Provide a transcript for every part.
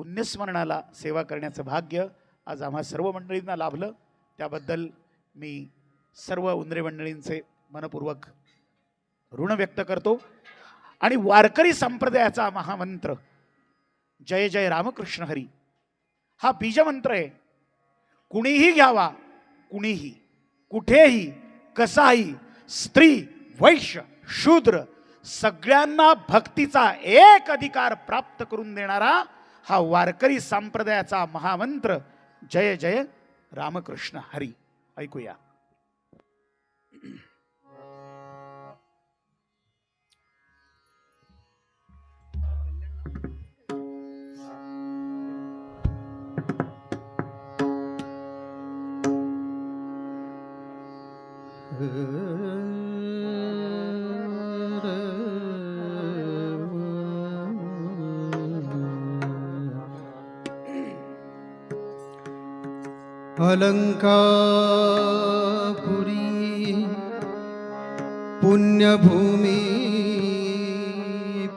पुण्यस्मरणाला सेवा करण्याचं भाग्य आज आम्हा सर्व मंडळींना लाभलं. त्याबद्दल मी सर्व उंदरे मंडळींचे मनपूर्वक ऋण व्यक्त करतो. आणि वारकरी संप्रदायाचा महामंत्र जय जय रामकृष्ण हरी हा बीजमंत्र आहे. कुणीही घ्यावा कुणीही कुठेही कसाही स्त्री वैश्य शूद्र सगळ्यांना भक्तीचा एक अधिकार प्राप्त करून देणारा हा वारकरी संप्रदायाचा महामंत्र. जय जय रामकृष्ण हरी. ऐकूया. अलङ्कापुरी पुण्यभूमी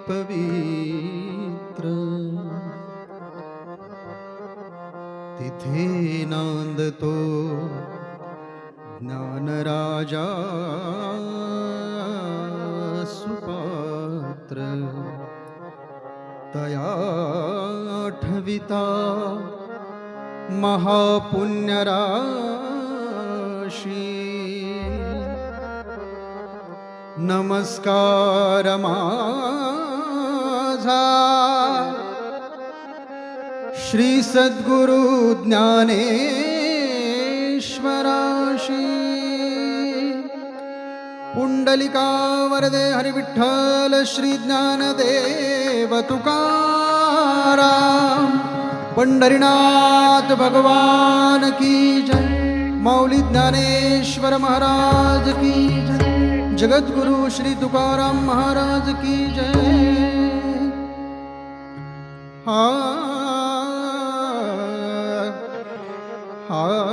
पवित्र। तिथे नांदतो ज्ञानराजा सुपात्र। तया आठविता महापुण्यराशी नमस्कार माझा। श्री सद्गुरु ज्ञानेश्वराशी। पुंडलिका वरदे हरिविठ्ठल श्री ज्ञानदेव तुकाराम। पंढरीनाथ भगवान की जय. माऊली ज्ञानेश्वर महाराज की जय. जगद्गुरु श्री तुकाराम महाराज की जय. हा. हा.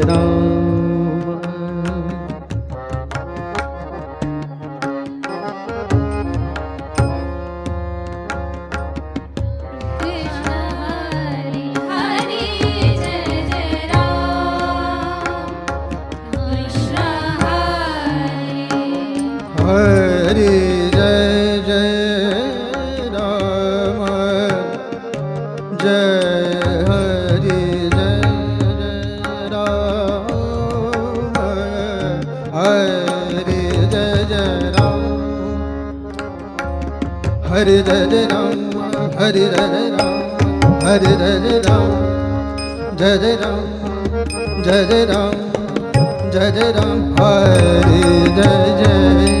ਹਰੀ ਜੈ ਜੈ ਰਾਮ ਜੈ ਹਰੀ ਜੈ ਜੈ ਰਾਮ ਹਰੀ ਜੈ ਜੈ ਰਾਮ ਹਰੀ ਜੈ ਜੈ ਰਾਮ ਹਰੀ ਜੈ ਜੈ ਰਾਮ ਹਰੀ ਜੈ ਜੈ ਰਾਮ ਜੈ ਜੈ ਰਾਮ ਜੈ ਜੈ ਰਾਮ ਜੈ ਜੈ ਰਾਮ ਹਰੀ ਜੈ ਜੈ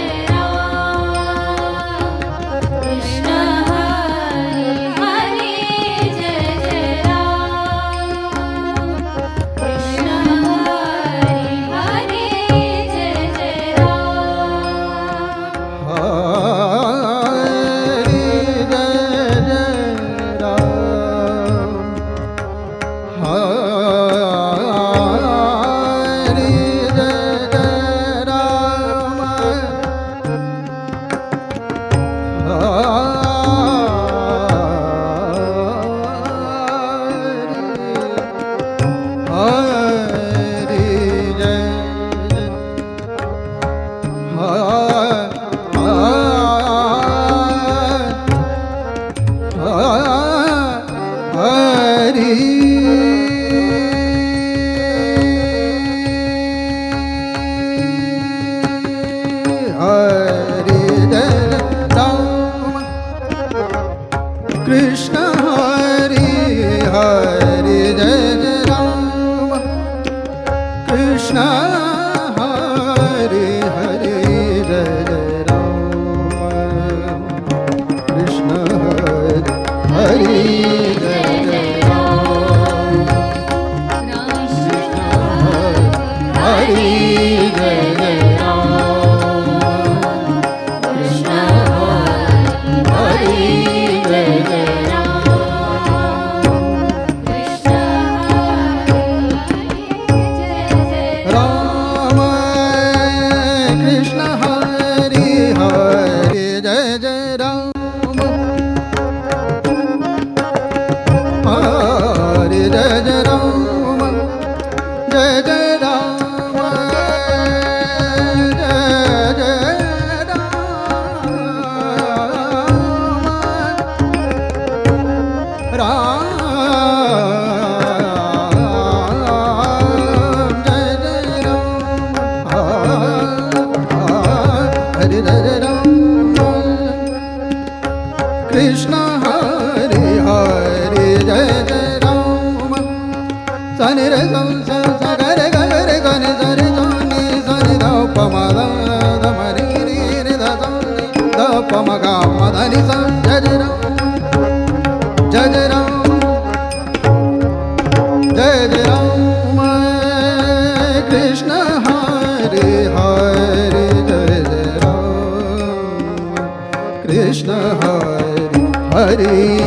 me. हरे